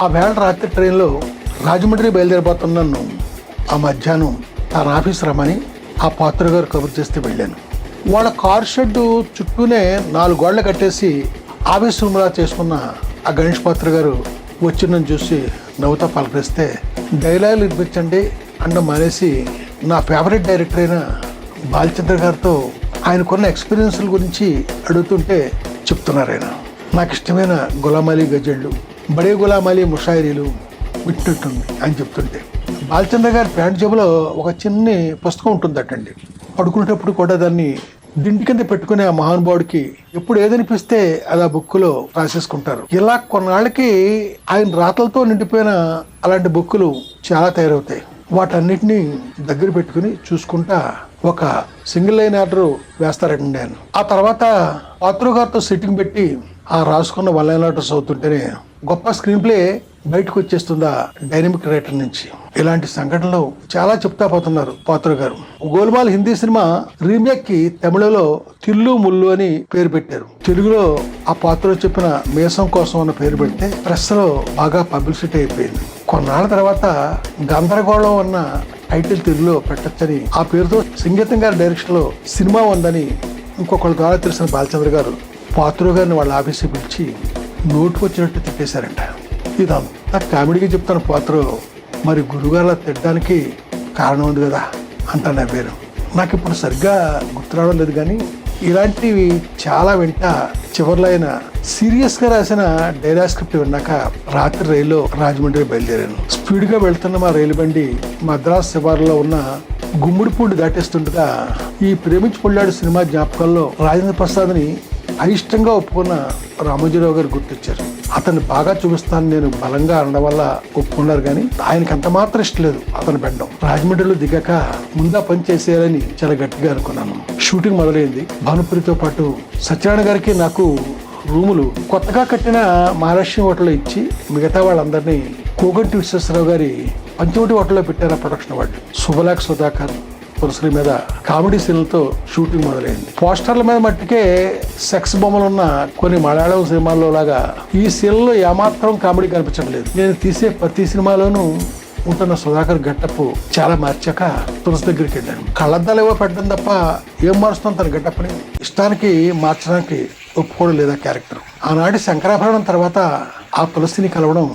ఆ వేళ రాత్రి ట్రైన్లో రాజమండ్రి బయలుదేరిపోతున్న నన్ను ఆ మధ్యాహ్నం తన ఆఫీస్ రమ్మని ఆ పాత్ర గారు కబుర్ చేస్తే వెళ్ళాను. వాళ్ళ కార్ షెడ్డు చుట్టూనే నాలుగు గోడలు కట్టేసి ఆఫీస్ రూమ్లా చేసుకున్న ఆ గణేష్ పాత్ర గారు వచ్చి నన్ను చూసి నవ్వుతా పలకరిస్తే డైలాగులు వినిపించండి అండ మానేసి నా ఫేవరెట్ డైరెక్టర్ అయిన బాలచంద్ర గారితో ఆయనకున్న ఎక్స్పీరియన్స్ల గురించి అడుగుతుంటే చెప్తున్నారు ఆయన. నాకు ఇష్టమైన గులామాలి గజళ్ళు బడే గులామాలి ముషాయిరీలు విట్టుంటుంది అని చెప్తుంటే. బాలచంద్ర గారి ప్యాంట్ జేబులో ఒక చిన్ని పుస్తకం ఉంటుందటండి. పడుకునేటప్పుడు కూడా దాన్ని దిండి కింద పెట్టుకునే ఆ మహానుభావుడికి ఎప్పుడు ఏదనిపిస్తే అది ఆ బుక్కులో రాసేసుకుంటారు. ఇలా కొన్నాళ్ళకి ఆయన రాతలతో నిండిపోయిన అలాంటి బుక్కులు చాలా తయారవుతాయి. వాటన్నిటిని దగ్గర పెట్టుకుని చూసుకుంటా ఒక సింగిల్ లైన్ ఆర్డర్ వేస్తారండి నేను ఆ తర్వాత పాత్ర గారితో సిట్టింగ్ పెట్టి ఆ రాసుకున్న వన్ లైన్ ఆర్డర్స్ అవుతుంటేనే గొప్ప స్క్రీన్ ప్లే బయటకు వచ్చేస్తుందా డైనమిక్ రైటర్ నుంచి. ఇలాంటి సంఘటనలు చాలా చెప్తా పోతున్నారు పాత్ర గారు. గోల్మాల్ హిందీ సినిమా రీమేక్కి తమిళలో తిల్లు ముల్లు అని పేరు పెట్టారు. తెలుగులో ఆ పాత్ర చెప్పిన మేసం కోసం అన్న పేరు పెడితే ప్రెస్లో బాగా పబ్లిసిటీ అయిపోయింది. కొన్నాళ్ళ తర్వాత గందరగోళం అన్న టైటిల్ తెలుగులో పెట్టచ్చని ఆ పేరుతో సంగీతం గారి డైరెక్షన్లో సినిమా ఉందని ఇంకొకళ్ళ ద్వారా తెలిసిన బాలచంద్ర గారు పాత్ర గారిని వాళ్ళ ఆఫీస్కి పిలిచి నోటుకు వచ్చినట్టు తిట్టేశారంట ఇదంతా కామెడీగా చెప్తాను పాత్ర మరి గురుగారు తిట్టడానికి కారణం ఉంది కదా అంట నా పేరు. నాకు ఇప్పుడు సరిగ్గా గుర్తు రావడం లేదు కానీ ఇలాంటివి చాలా వెంట చివరిలో ఆయన సీరియస్గా రాసిన డైలాగ్ స్క్రిప్ట్ విన్నాక రాత్రి రైల్లో రాజమండ్రి బయలుదేరాను. స్పీడ్గా వెళ్తున్న మా రైలు బండి మద్రాస్ శివారులో ఉన్న గుమ్మిడిపూడి దాటేస్తుండగా ఈ ప్రేమించి పొళ్ళాడు సినిమా జ్ఞాపకాల్లో రాజేంద్ర ప్రసాద్ని అయిష్టంగా ఒప్పుకున్న రామోజీరావు గారు గుర్తొచ్చారు. అతను బాగా చూపిస్తాను నేను బలంగా అనడం వల్ల ఒప్పుకున్నారు కానీ ఆయనకి అంత మాత్రం ఇష్టం లేదు అతను బెండం రాజమండ్రిలో దిగాక ముందా పని చేసేయాలని చాలా గట్టిగా అనుకున్నాను. షూటింగ్ మొదలైంది. భానుపురితో పాటు సత్యనారాయణ గారికి నాకు రూములు కొత్తగా కట్టిన మహాలక్ష్మి హోటల్లో ఇచ్చి మిగతా వాళ్ళందరినీ కోగంటి విశ్వేశ్వరరావు గారి పంచవటి హోటల్లో పెట్టారు ఆ ప్రొడక్షన్ వాళ్ళు శుభలాక్ సుధాకర్ పురుషుల మీద కామెడీ సీన్లతో షూటింగ్ మొదలైంది. పోస్టర్ల మీద మట్టుకే సెక్స్ బొమ్మలు ఉన్న కొన్ని మలయాళం సినిమాల్లో లాగా ఈ సీన్లో ఏమాత్రం కామెడీ కనిపించడం లేదు నేను తీసే ప్రతి సినిమాలోనూ ఉంటున్న సుధాకర్ గట్టపు చాలా మార్చాక తులసి దగ్గరికి వెళ్ళాను. కళ్ళద్దాలు ఏవో పెట్టడం తప్ప ఏం మారుస్తాం తన గట్టప్పని ఇష్టానికి మార్చడానికి ఒప్పుకోవడం లేదా క్యారెక్టర్. ఆనాటి శంకరాభరణం తర్వాత ఆ తులసిని కలవడం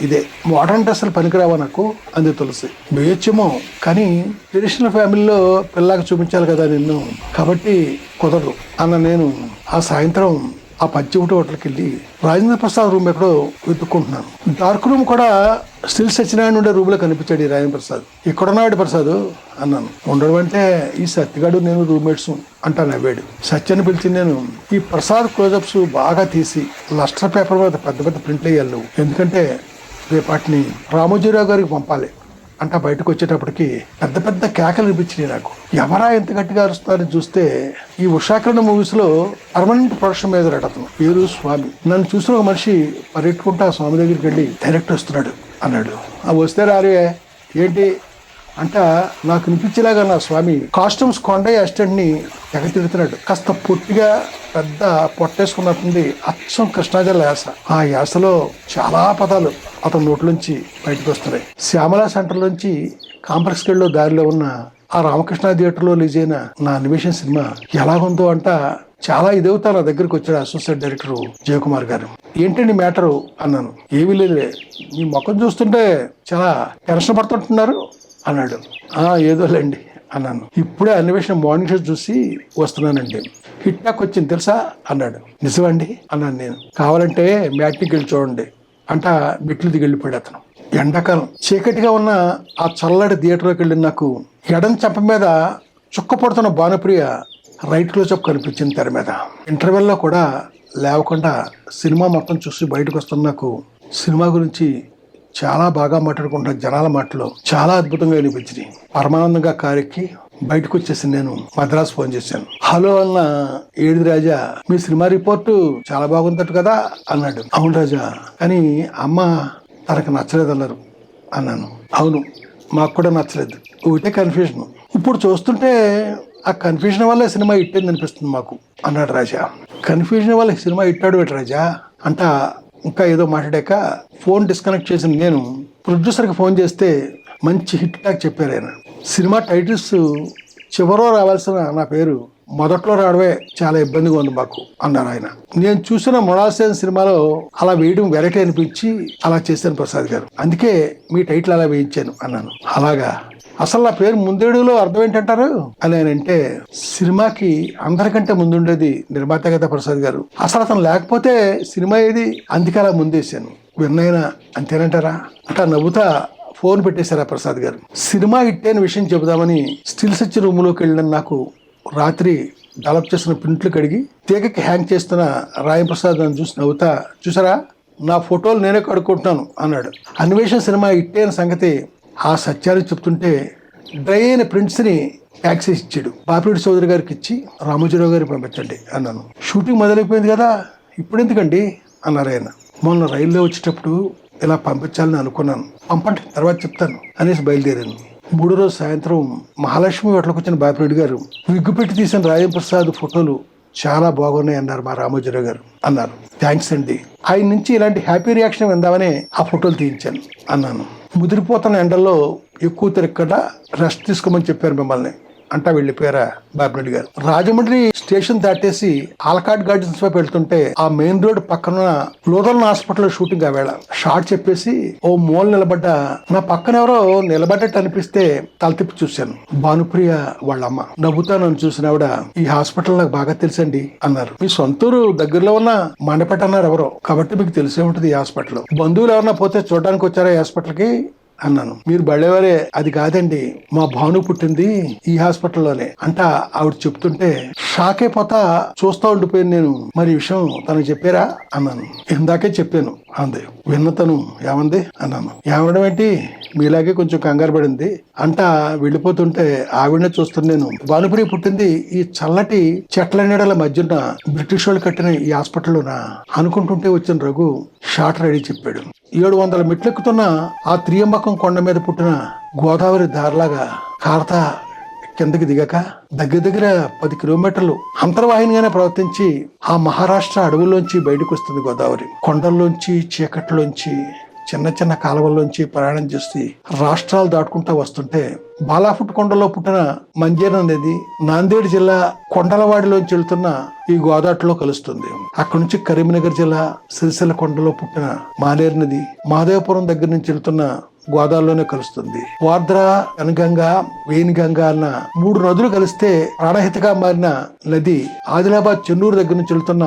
ఇదే మోడర్న్ డ్రెస్సులు పనికిరావా నాకు? అంది తులసి. వేయచ్చేమో కానీ ట్రెడిషనల్ ఫ్యామిలీలో పిల్లకి చూపించాలి కదా నిన్ను. కాబట్టి కుదరదు అన్న నేను ఆ సాయంత్రం ఆ పచ్చిమిటి హోటల్కి వెళ్ళి రాజేంద్ర ప్రసాద్ రూమ్ ఎక్కడో వెతుక్కుంటున్నాను. డార్క్ రూమ్ కూడా స్టిల్ సత్యనారాయణ ఉండే రూమ్లో కనిపించాడు ఈ రాజేంద్ర ప్రసాద్. ఎక్కడున్నాడు ప్రసాద్? అన్నాను. ఉండడం అంటే ఈ సత్యగాడు నేను రూమ్మేట్స్ అంటా నవ్వాడు. సత్యని పిలిచి నేను. ఈ ప్రసాద్ క్లోజప్స్ బాగా తీసి లస్టర్ పేపర్ మీద పెద్ద పెద్ద ప్రింట్లు వేయాలి నువ్వు. ఎందుకంటే రేపటిని రామోజీరావు గారికి పంపాలి. అంట బయటకు వచ్చేటప్పటికి పెద్ద పెద్ద కేకలు వినిపించినాయి నాకు. ఎవరా ఎంత గట్టిగా అరుస్తున్నారని చూస్తే ఈ ఉషాకరణ మూవీస్లో పర్మనెంట్ ప్రొడక్షన్ మీద అతను. పేరు స్వామి. నన్ను చూసిన ఒక మనిషి పరిగెట్టుకుంటా స్వామి దగ్గరికి వెళ్ళి డైరెక్ట్ వస్తున్నాడు అన్నాడు. ఆ వస్తే రారే ఏంటి అంట నాకు అనిపించేలాగా నా స్వామి కాస్ట్యూమ్స్ కొండయ్య అసిస్టెంట్ని ఎగతిడుతున్నాడు కాస్త పొట్టిగా పెద్ద పొట్టేసుకున్నట్టుంది అచ్చం కృష్ణాజల యాస. ఆ యాసలో చాలా పదాలు అతని నోట్లోంచి బయటకు వస్తున్నాయి. శ్యామల సెంటర్ నుంచి కాంప్లెక్స్ గడిలో దారిలో ఉన్న ఆ రామకృష్ణ థియేటర్లో రిలీజ్ అయిన నా అనిమేషన్ సినిమా ఎలాగుందో అంట చాలా ఇదవుతా నా దగ్గరికి వచ్చాడు అసోసియేట్ డైరెక్టర్ జయకుమార్ గారు. ఏంటండి మ్యాటరు? అన్నాను. ఏమీ లేదులే. మీ ముఖం చూస్తుంటే చాలా టెన్షన్ పడుతుంటున్నారు. అన్నాడు. ఏదోలేండి అన్నాను. ఇప్పుడే అన్వేషణ మార్నింగ్ షో చూసి వస్తున్నానండి. హిట్ టాక్ వచ్చింది తెలుసా? అన్నాడు. నిజమండి అన్నాను నేను. కావాలంటే మ్యాట్నికి వెళ్ళి చూడండి అంట మెట్లు దిగి వెళ్ళిపోయాడు అతను. ఎండాకాలం. చీకటిగా ఉన్న ఆ చల్లటి థియేటర్లోకి వెళ్ళిన నాకు. ఎడం చెంప మీద చుక్క పడుతున్న భానుప్రియ రైట్ క్లోజప్ కనిపించింది తెర మీద. ఇంటర్వెల్లో కూడా లేవకుండా సినిమా మొత్తం చూసి బయటకు వస్తున్న నాకు సినిమా గురించి చాలా బాగా మాట్లాడుకుంటున్న జనాల మాటలో చాలా అద్భుతంగా అనిపించినాయి పరమానందంగా కారెక్కి బయటకు వచ్చేసి నేను మద్రాసు ఫోన్ చేశాను. హలో అన్న ఏడు రాజా? మీ సినిమా రిపోర్టు చాలా బాగుందట కదా? అన్నాడు. అవును రాజా కానీ అమ్మ తనకు నచ్చలేదన్నారు అన్నాను. అవును మాకు కూడా నచ్చలేదు. ఒకటే కన్ఫ్యూజన్ ఇప్పుడు చూస్తుంటే ఆ కన్ఫ్యూజన్ వల్ల సినిమా ఇట్టేది అనిపిస్తుంది మాకు అన్నాడు రాజా. కన్ఫ్యూజన్ వల్ల సినిమా ఇట్టాడు రాజా? అంట ఇంకా ఏదో మాట్లాడాక ఫోన్ డిస్కనెక్ట్ చేసిన నేను ప్రొడ్యూసర్కి ఫోన్ చేస్తే మంచి హిట్ టాక్ చెప్పారు ఆయన. సినిమా టైటిల్స్ చివరో రావాల్సిన నా పేరు మొదట్లో రావడమే చాలా ఇబ్బందిగా ఉంది మాకు అన్నారు ఆయన. నేను చూసిన మొడాసేన్ సినిమాలో అలా వేయడం వెరైటీ అనిపించి అలా చేశాను ప్రసాద్ గారు. అందుకే మీ టైటిల్ అలా వేయించాను అన్నాను. అలాగా? అసలు నా పేరు ముందేడులో అర్థం ఏంటంటారు అని అంటే సినిమాకి అందరికంటే ముందుండేది నిర్మాత గత ప్రసాద్ గారు. అసలు అతను లేకపోతే సినిమా ఏది? అందుకే అలా ముందేశాను. విన్నైనా అంతేనంటారా? అట్లా నవ్వుతా ఫోన్ పెట్టేశారా ప్రసాద్ గారు. సినిమా హిట్ అయిన విషయం చెబుదామని స్టిల్స్ ఇచ్చిన రూమ్లోకి వెళ్ళిన నాకు రాత్రి డెవలప్ చేసిన ప్రింట్లు కడిగి తీగకి హ్యాంగ్ చేస్తున్న రాయం ప్రసాద్ నన్ను చూసి నవ్వుతా చూసారా? నా ఫోటోలు నేనే కడుక్కుంటున్నాను అన్నాడు. అన్వేషణ సినిమా హిట్ అయిన సంగతి ఆ సత్యాలు చెప్తుంటే డ్రై అయిన ప్రింట్స్ని యాక్సెస్ ఇచ్చాడు. బాపిరెడ్డి సోదరి గారికి ఇచ్చి రామోజీరావు గారికి పంపించండి అన్నాను. షూటింగ్ మొదలైపోయింది కదా ఇప్పుడు ఎందుకండి? అన్నారు ఆయన. మొన్న రైల్లో వచ్చేటప్పుడు ఇలా పంపించాలని అనుకున్నాను. పంపండి తర్వాత చెప్తాను అనేసి బయలుదేరాను మూడో రోజు సాయంత్రం మహాలక్ష్మి వాటిలోకి వచ్చిన బాపిరెడ్డి గారు విగ్గు పెట్టి తీసిన రాజం ప్రసాద్ ఫోటోలు చాలా బాగున్నాయి అన్నారు మా రామోజీరావు గారు. అన్నారు. థ్యాంక్స్ అండి. ఆయన నుంచి ఇలాంటి హ్యాపీ రియాక్షన్ విందామని ఆ ఫోటోలు తీయించాను. అన్నాను. ముదిరిపోతున్న ఎండల్లో ఎక్కువ తిరగకుండా రెస్ట్ తీసుకోమని చెప్పారు మిమ్మల్ని. అంటా వెళ్ళిపోయారా బాపిరెడ్డి గారు? రాజమండ్రి స్టేషన్ దాటేసి ఆల్కాడ్ గార్డెన్స్ వైపు వెళ్తుంటే ఆ మెయిన్ రోడ్ పక్కన లోదల్ హాస్పిటల్ షూటింగ్ ఆ వేళ. షార్ట్ చెప్పేసి ఓ మూల నిలబడ్డ. నా పక్కన ఎవరో నిలబడ్డట్టు అనిపిస్తే తల తిప్పి చూశాను. భానుప్రియ వాళ్ళ అమ్మ నవ్వుతా నన్ను చూసిన ఆవిడ ఈ హాస్పిటల్ నాకు బాగా తెలుసండి అన్నారు. మీ సొంతూరు దగ్గరలో ఉన్న మండపేట అన్నారు ఎవరో. కాబట్టి మీకు తెలిసే ఉంటుంది ఈ హాస్పిటల్. బంధువులు ఎవరన్నా పోతే చూడడానికి వచ్చారా ఈ హాస్పిటల్కి? అన్నాను. మీరు బళ్ళేవారే అది కాదండి మా భాను పుట్టింది ఈ హాస్పిటల్లోనే. అంట ఆవిడ చెప్తుంటే షాక్ అయిపోతా చూస్తా ఉండిపోయాను నేను. మరి విషయం తనకు చెప్పారా? అన్నాను. ఇందాకే చెప్పాను. అంది. విన్న తను ఏమంది? అన్నాను. ఏమడం ఏంటి? మీలాగే కొంచెం కంగారు పడింది. అంట వెళ్ళిపోతుంటే ఆవిడనే చూస్తున్నాను భానుపురి పుట్టింది ఈ చల్లటి చెట్ల నీడల మధ్యన బ్రిటిష్ వాళ్ళు కట్టిన ఈ హాస్పిటల్లోనా? అనుకుంటుంటే వచ్చిన రఘు షార్ట్ రెడీ చెప్పాడు. ఏడు వందల మెట్లెక్కుతున్న ఆ త్రియంబకం కొండ మీద పుట్టిన గోదావరి దారిలాగా కారత కిందకి దిగాక దగ్గర దగ్గర పది కిలోమీటర్లు అంతర్వాహినిగానే ప్రవర్తించి ఆ మహారాష్ట్ర అడవుల్లోంచి బయటకు వస్తుంది గోదావరి. కొండల్లోంచి చీకట్లోంచి చిన్న చిన్న కాలువల్లోంచి ప్రయాణం చేసి రాష్ట్రాలు దాటుకుంటా వస్తుంటే బాలాఫుట్ కొండలో పుట్టిన మంజేర నది నాందేడ్ జిల్లా కొండలవాడిలోంచి వెళ్తున్న ఈ గోదావరిలో కలుస్తుంది. అక్కడి నుంచి కరీంనగర్ జిల్లా సిరిసిల్ల కొండలో పుట్టిన మానేరు నది మాధవపురం దగ్గర నుంచి వెళ్తున్న గోదావరిలోనే కలుస్తుంది. వార్ద్ర అనగంగ వేణిగంగ అన్న మూడు నదులు కలిస్తే ప్రాణహితగా మారిన నది ఆదిలాబాద్ చెన్నూరు దగ్గర నుంచి వెళ్తున్న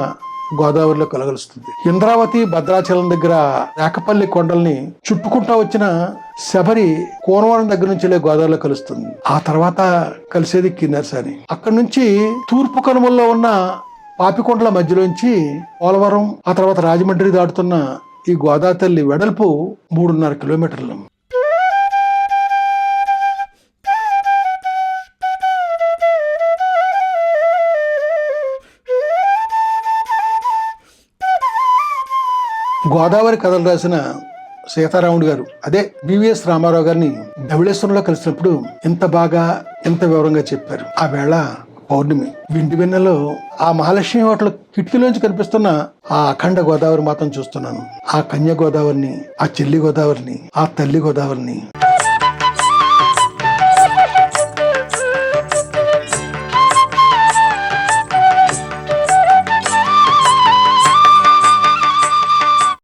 గోదావరిలో కలగలుస్తుంది. ఇంద్రావతి భద్రాచలం దగ్గర రేకపల్లి కొండల్ని చుట్టుకుంటా వచ్చిన శబరి కోనవరం దగ్గర నుంచి గోదావరిలో కలుస్తుంది. ఆ తర్వాత కలిసేది కిన్నెరసాని. అక్కడి నుంచి తూర్పు కనుమల్లో ఉన్న పాపికొండల మధ్యలోంచి పోలవరం ఆ తర్వాత రాజమండ్రి దాటుతున్న ఈ గోదావరి తల్లి వెడల్పు మూడున్నర కిలోమీటర్లు. గోదావరి కథలు రాసిన సీతారాముడు గారు అదే బివిఎస్ రామారావు గారిని ధవళేశ్వరంలో కలిసినప్పుడు ఎంత బాగా ఎంత వివరంగా చెప్పారు. ఆ వేళ పౌర్ణమి. వింటి వెన్నెలో ఆ మహాలక్ష్మి హోటల్ కిటికీలోంచి కనిపిస్తున్న ఆ అఖండ గోదావరి మాత్రం చూస్తున్నాను. ఆ కన్య గోదావరిని ఆ చెల్లి గోదావరిని ఆ తల్లి గోదావరిని.